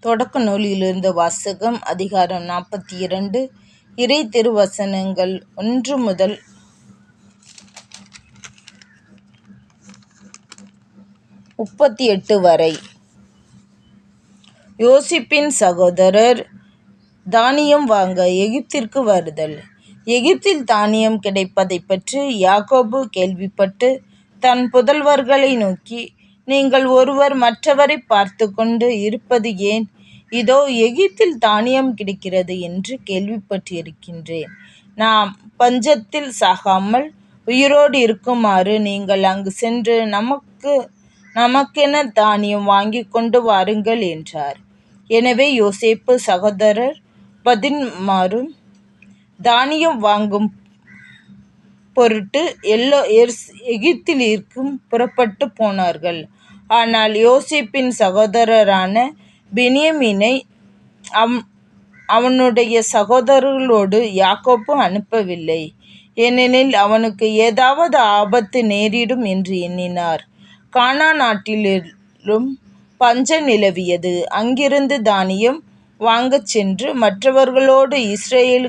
தொடக்க நூலிலிருந்து வாசகம் அதிகாரம் நாற்பத்தி இரண்டு இறை திருவசனங்கள் ஒன்று முதல் முப்பத்தி எட்டு வரை. யோசிப்பின் சகோதரர் தானியம் வாங்க எகிப்திற்கு வருதல். எகிப்தில் தானியம் கிடைப்பதைப் பற்றி யாக்கோபு கேள்விப்பட்டு தன் புதல்வர்களை நோக்கி நீங்கள் ஒருவர் மற்றவரை பார்த்து கொண்டு இருப்பது ஏன்? இதோ எகிப்தில் தானியம் கிடைக்கிறது என்று கேள்விப்பட்டிருக்கின்றேன். நாம் பஞ்சத்தில் சாகாமல் உயிரோடு இருக்குமாறு நீங்கள் அங்கு சென்று நமக்கு நமக்கென தானியம் வாங்கி கொண்டு வாருங்கள் என்றார். எனவே யோசேப்பு சகோதரர் பதின்மாரும் தானியம் வாங்கும் பொருட்டு எல்லோ எர்ஸ் எகிப்திலிருக்கும் புறப்பட்டு போனார்கள். ஆனால் யோசிப்பின் சகோதரரான பெனியமீனை அவ் அவனுடைய சகோதரர்களோடு யாக்கோப்பு அனுப்பவில்லை. ஏனெனில் அவனுக்கு ஏதாவது ஆபத்து நேரிடும் என்று எண்ணினார். கானா நாட்டிலும் பஞ்சம் நிலவியது. அங்கிருந்து தானியம் வாங்கச் சென்று மற்றவர்களோடு இஸ்ரேலு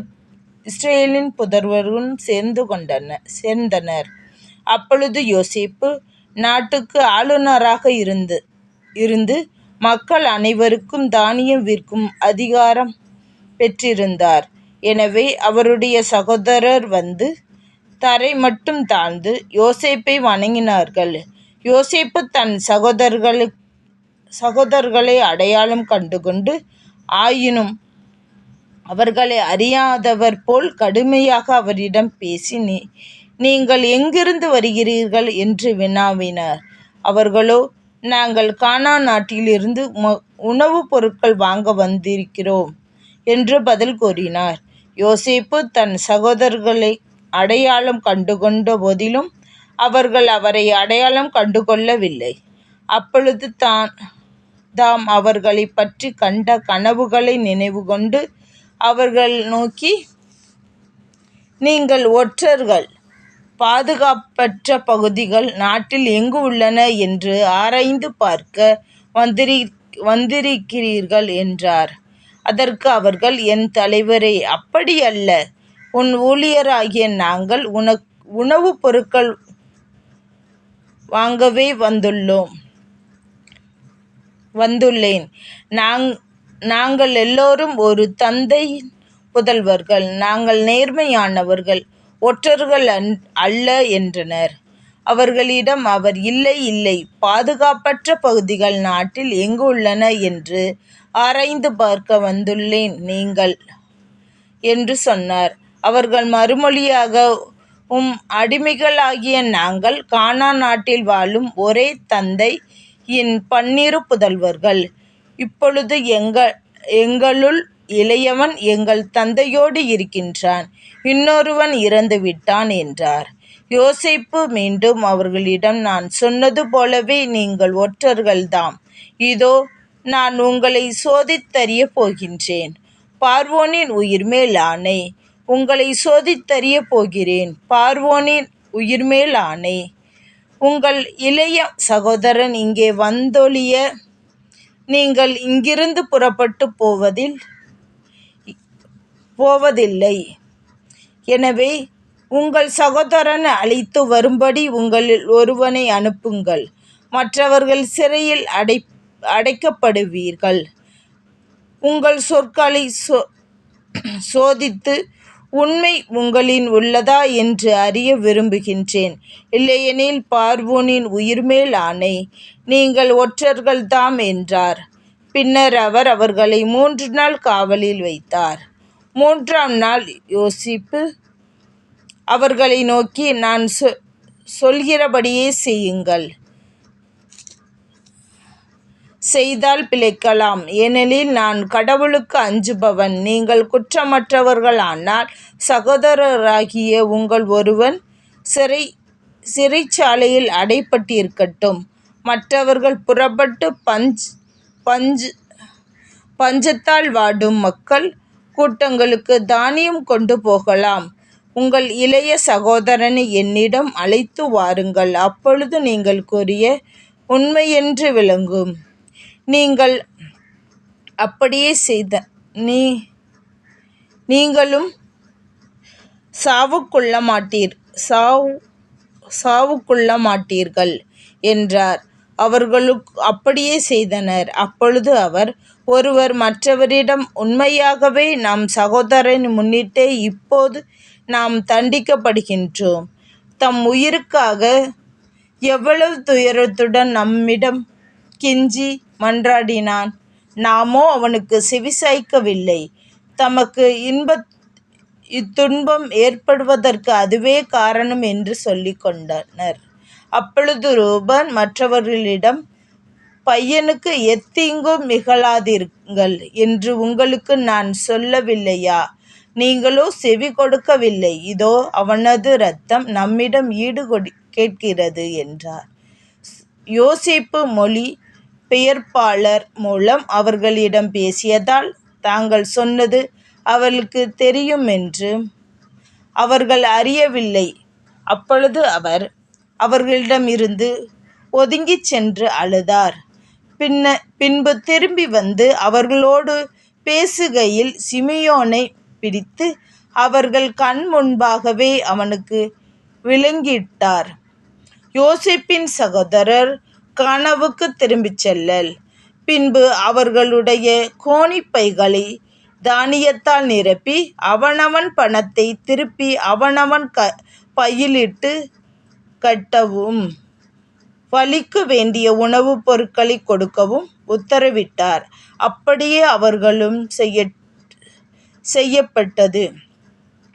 இஸ்ரேலின் புதர்வரும் சேர்ந்து கொண்டனர் சேர்ந்தனர். அப்பொழுது யோசிப்பு நாட்டுக்கு ஆளுநராக இருந்து இருந்து மக்கள் அனைவருக்கும் தானியம் விற்கும் அதிகாரம் பெற்றிருந்தார். எனவே அவருடைய சகோதரர் வந்து தரை மட்டும் தாழ்ந்து யோசேப்பை வணங்கினார்கள். யோசேப்பு தன் சகோதரர்களு சகோதரர்களை அடையாளம் கண்டுகொண்டு ஆயினும் அவர்களை அறியாதவர் போல் கடுமையாக அவரிடம் பேசி நீ நீங்கள் எங்கிருந்து வருகிறீர்கள்? என்று வினாவினார். அவர்களோ நாங்கள் கானா நாட்டிலிருந்து உணவுப் பொருட்கள் வாங்க வந்திருக்கிறோம் என்று பதில் கூறினார். யோசிப்பு தன் சகோதரர்களை அடையாளம் கண்டுகொண்ட போதிலும் அவர்கள் அவரை அடையாளம் கண்டுகொள்ளவில்லை. அப்பொழுது தான் தாம் அவர்களை பற்றி கண்ட கனவுகளை நினைவு கொண்டு அவர்கள் நோக்கி நீங்கள் ஒற்றர்கள். பாதுகாப்பற்ற பகுதிகள் நாட்டில் எங்கு உள்ளன என்று ஆராய்ந்து பார்க்க வந்திரி வந்திருக்கிறீர்கள் என்றார். அதற்கு அவர்கள் என் தலைவரே அப்படி அல்ல. உன் ஊழியராகிய நாங்கள் உனக் உணவுப் பொருட்கள் வாங்கவே வந்துள்ளோம். வந்துள்ளேன். நாங் நாங்கள் எல்லோரும் ஒரு தந்தை புதல்வர்கள் நாங்கள் நேர்மையானவர்கள் ஒற்றர்கள் அன் அல்ல என்றனர். அவர்களிடம் அவர் இல்லை இல்லை பாதுகாப்பற்ற பகுதிகள் நாட்டில் எங்கு உள்ளன? என்று ஆராய்ந்து பார்க்க வந்துள்ளேன் நீங்கள் என்று சொன்னார். அவர்கள் மறுமொழியாக உம் அடிமைகளாகிய நாங்கள் கானா நாட்டில் வாழும் ஒரே தந்தை என் பன்னிரு புதல்வர்கள். இப்பொழுது எங்கள் எங்களுள் இளையவன் எங்கள் தந்தையோடு இருக்கின்றான். இன்னொருவன் இறந்து விட்டான் என்றார். யோசிப்பு மீண்டும் அவர்களிடம் நான் சொன்னது போலவே நீங்கள் ஒற்றர்கள்தாம். இதோ நான் உங்களை சோதித்தறிய போகின்றேன். பார்வோனின் உயிர்மேல் ஆணை. உங்களை சோதித்தறிய போகிறேன். பார்வோனின் உயிர்மேல் ஆணை. உங்கள் இளைய சகோதரன் இங்கே வந்தொழிய நீங்கள் இங்கிருந்து புறப்பட்டு போவதில் போவதில்லை. எனவே உங்கள் சகோதரன் அழைத்து வரும்படி உங்களில் ஒருவனை அனுப்புங்கள். மற்றவர்கள் சிறையில் அடை அடைக்கப்படுவீர்கள். உங்கள் சொற்களை சோ சோதித்து உண்மை உங்களின் உள்ளதா என்று அறிய விரும்புகின்றேன். இல்லையெனில் பார்வோனின் உயிர்மேல் ஆணை. நீங்கள் ஒற்றர்கள்தாம் என்றார். பின்னர் அவர் அவர்களை மூன்று நாள் காவலில் வைத்தார். மூன்றாம் நாள் யோசிப்பு. அவர்களை நோக்கி நான் சொ சொல்கிறபடியே செய்யுங்கள். செய்தால் பிழைக்கலாம். ஏனெனில் நான் கடவுளுக்கு அஞ்சுபவன். நீங்கள் குற்றமற்றவர்கள் ஆனால் சகோதரராகிய உங்கள் ஒருவன் சிறை சிறைச்சாலையில் அடைப்பட்டிருக்கட்டும். மற்றவர்கள் புறப்பட்டு பஞ்ச் பஞ்சு பஞ்சத்தால் வாடும் மக்கள் கூட்டங்களுக்கு தானியம் கொண்டு போகலாம். உங்கள் இளைய சகோதரனை என்னிடம் அழைத்து வாருங்கள். அப்பொழுது நீங்கள் கூறிய உண்மையென்று விளங்கும். நீங்கள் அப்படியே செய்த நீ நீங்களும் சாவுக்குள்ள மாட்டீர் சாவு சாவுக்குள்ள மாட்டீர்கள் என்றார். அவர்களுக்கு அப்படியே செய்தனர். அப்பொழுது அவர் ஒருவர் மற்றவரிடம் உண்மையாகவே நம் சகோதரன் முன்னிட்டே இப்போது நாம் தண்டிக்கப்படுகின்றோம். தம் உயிருக்காக எவ்வளவு துயரத்துடன் நம்மிடம் கெஞ்சி மன்றாடினான். நாமோ அவனுக்கு செவிசாய்க்கவில்லை. தமக்கு இன்ப இத்துன்பம் ஏற்படுவதற்கு அதுவே காரணம் என்று சொல்லி கொண்டனர் அப்பொழுது ரூபன் மற்றவர்களிடம் பையனுக்கு எத்தீங்கும் மிகழாதீர்கள் என்று உங்களுக்கு நான் சொல்லவில்லையா? நீங்களோ செவி கொடுக்கவில்லை. இதோ அவனது இரத்தம் நம்மிடம் ஈடு கேட்கிறது என்றார். யோசிப்பு மொழி பெயர்ப்பாளர் மூலம் அவர்களிடம் பேசியதால் தாங்கள் சொன்னது அவர்களுக்கு தெரியும் என்று அவர்கள் அறியவில்லை. அப்பொழுது அவர் அவர்களிடம் இருந்து ஒதுங்கிச் சென்று அழுதார். பின்ன பின்பு திரும்பி வந்து அவர்களோடு பேசுகையில் சிமியோனை பிடித்து அவர்கள் கண் முன்பாகவே அவனுக்கு விளங்கிட்டார். யோசிப்பின் சகோதரர் கனவுக்கு திரும்பிச் செல்லல். பின்பு அவர்களுடைய கோணிப்பைகளை தானியத்தால் நிரப்பி அவனவன் பணத்தை திருப்பி அவனவன் க பையிலிட்டு கட்டவும் வலிக்கு வேண்டிய உணவுப் பொருட்களை கொடுக்கவும் உத்தரவிட்டார். அப்படியே அவர்களும் செய்ய செய்யப்பட்டது.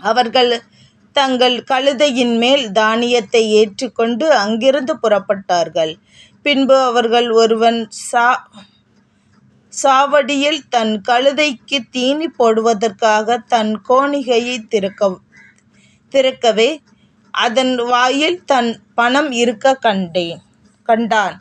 அவர்கள் தங்கள் கழுதையின் மேல் தானியத்தை ஏற்றுக்கொண்டு அங்கிருந்து புறப்பட்டார்கள். பின்பு அவர்கள் ஒருவன் சா சாவடியில் தன் கழுதைக்கு தீனி போடுவதற்காக தன் கோணிகையை திறக்க திறக்கவே அதன் வாயில் தன் பணம் இருக்க கண்டேன் கண்டான்.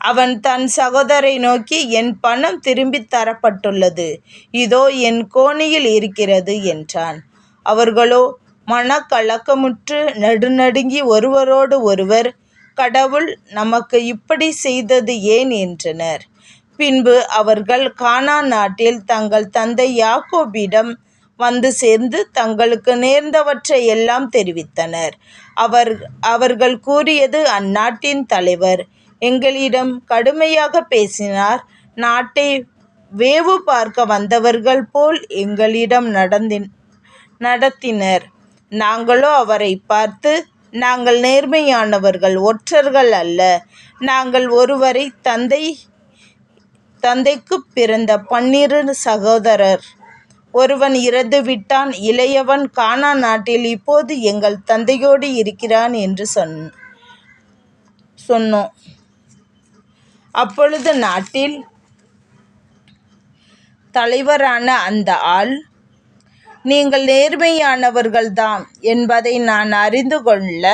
அவன் தன் சகோதரை நோக்கி என் பணம் திரும்பித் தரப்பட்டுள்ளது. இதோ என் கோணியில் இருக்கிறது என்றான். அவர்களோ மனக்கலக்கமுற்று நடுநடுங்கி ஒருவரோடு ஒருவர் கடவுள் நமக்கு இப்படி செய்தது ஏன் என்றனர். பின்பு அவர்கள் கானா நாட்டில் தங்கள் தந்தை யாக்கோபிடம் வந்து சேர்ந்து தங்களுக்கு நேர்ந்தவற்றை எல்லாம் தெரிவித்தனர். அவர் அவர்கள் கூறியது அந்நாட்டின் தலைவர். எங்களிடம் கடுமையாக பேசினார். நாட்டை வேவு பார்க்க வந்தவர்கள் போல் எங்களிடம் நடந்தின் நடத்தினர். நாங்களோ அவரை பார்த்து நாங்கள் நேர்மையானவர்கள் ஒற்றர்கள் அல்ல. நாங்கள் ஒருவரை தந்தை தந்தைக்குப் பிறந்த பன்னிரு சகோதரர். ஒருவன் இறந்து விட்டான் இளையவன் கானா நாட்டில் இப்போது எங்கள் தந்தையோடு இருக்கிறான் என்று சொன் சொன்னோம். அப்பொழுது நாட்டில் தலைவரான அந்த ஆள் நீங்கள் நேர்மையானவர்கள்தாம் என்பதை நான் அறிந்து கொள்ள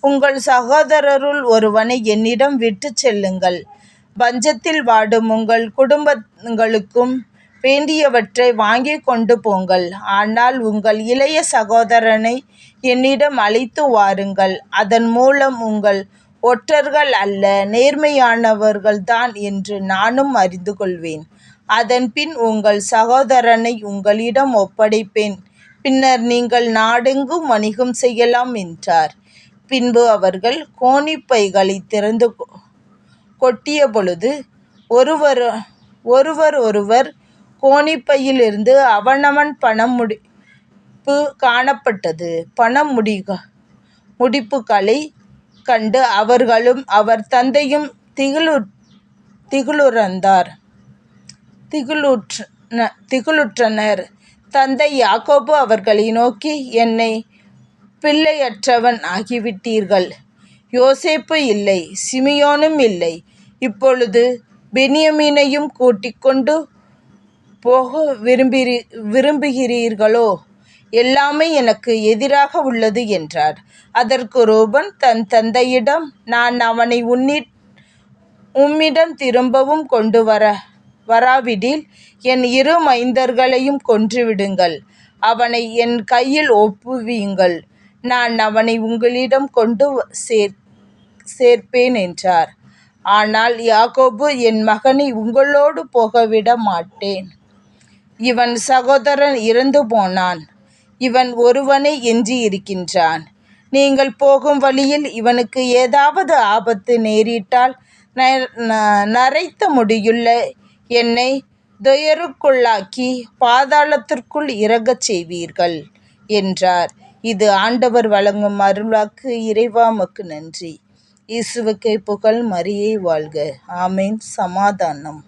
உங்கள் சகோதரருள் ஒருவனை என்னிடம் விட்டுச் செல்லுங்கள். பஞ்சத்தில் வாடும் உங்கள் குடும்பங்களுக்கும் வேண்டியவற்றை வாங்கிக் கொண்டு போங்கள். ஆனால் உங்கள் இளைய சகோதரனை என்னிடம் அழைத்து வாருங்கள். அதன் மூலம் உங்கள் ஒற்றர்கள் அல்ல நேர்மையானவர்கள்தான் என்று நானும் அறிந்து கொள்வேன். அதன்பின் உங்கள் சகோதரனை உங்களிடம் ஒப்படைப்பேன். பின்னர் நீங்கள் நாடெங்கும் வணிகம் செய்யலாம் என்றார். பின்பு அவர்கள் கோணிப்பைகளை திறந்து கொ- கொட்டிய பொழுது ஒருவர் ஒருவர் ஒருவர் கோணிப்பையிலிருந்து அவனவன் பணம் முடிப்பு காணப்பட்டது. பணம் முடி முடிப்புகளை கண்டு அவர்களும் அவர் தந்தையும் திகிலு திகிலுறந்தார். திகிலுற்ற திகிலுற்றனர். தந்தை யாக்கோபு அவர்களை நோக்கி என்னை பிள்ளையற்றவன் ஆகிவிட்டீர்கள். யோசேப்பு இல்லை சிமியோனும் இல்லை. இப்பொழுது பெனியமீனையும் கூட்டிக் கொண்டு போக விரும்பி விரும்புகிறீர்களோ? எல்லாமே எனக்கு எதிராக உள்ளது என்றார். அதற்கு ரூபன் தன் தந்தையிடம் நான் அவனை உன்னி உம்மிடம் திரும்பவும் கொண்டு வர வராவிடில் என் இரு மைந்தர்களையும் கொன்றுவிடுங்கள். அவனை என் கையில் ஒப்புவியுங்கள். நான் அவனை உங்களிடம் கொண்டு சேர் சேர்ப்பேன் என்றார். ஆனால் யாக்கோபு என் மகனை உங்களோடு போகவிட மாட்டேன். இவன் சகோதரன் இறந்து போனான். இவன் ஒருவனே எஞ்சி இருக்கின்றான். நீங்கள் போகும் வழியில் இவனுக்கு ஏதாவது ஆபத்து நேரிட்டால் நரைத்த முடியுள்ள என்னை துயருக்குள்ளாக்கி பாதாளத்திற்குள் இறங்கச் செய்வீர்கள் என்றார். இது ஆண்டவர் வழங்கும் அருள்வாக்கு இறைவாமக்கு நன்றி. இயேசுவுக்கே புகழ் மரியை வாழ்க. ஆமேன். சமாதானம்.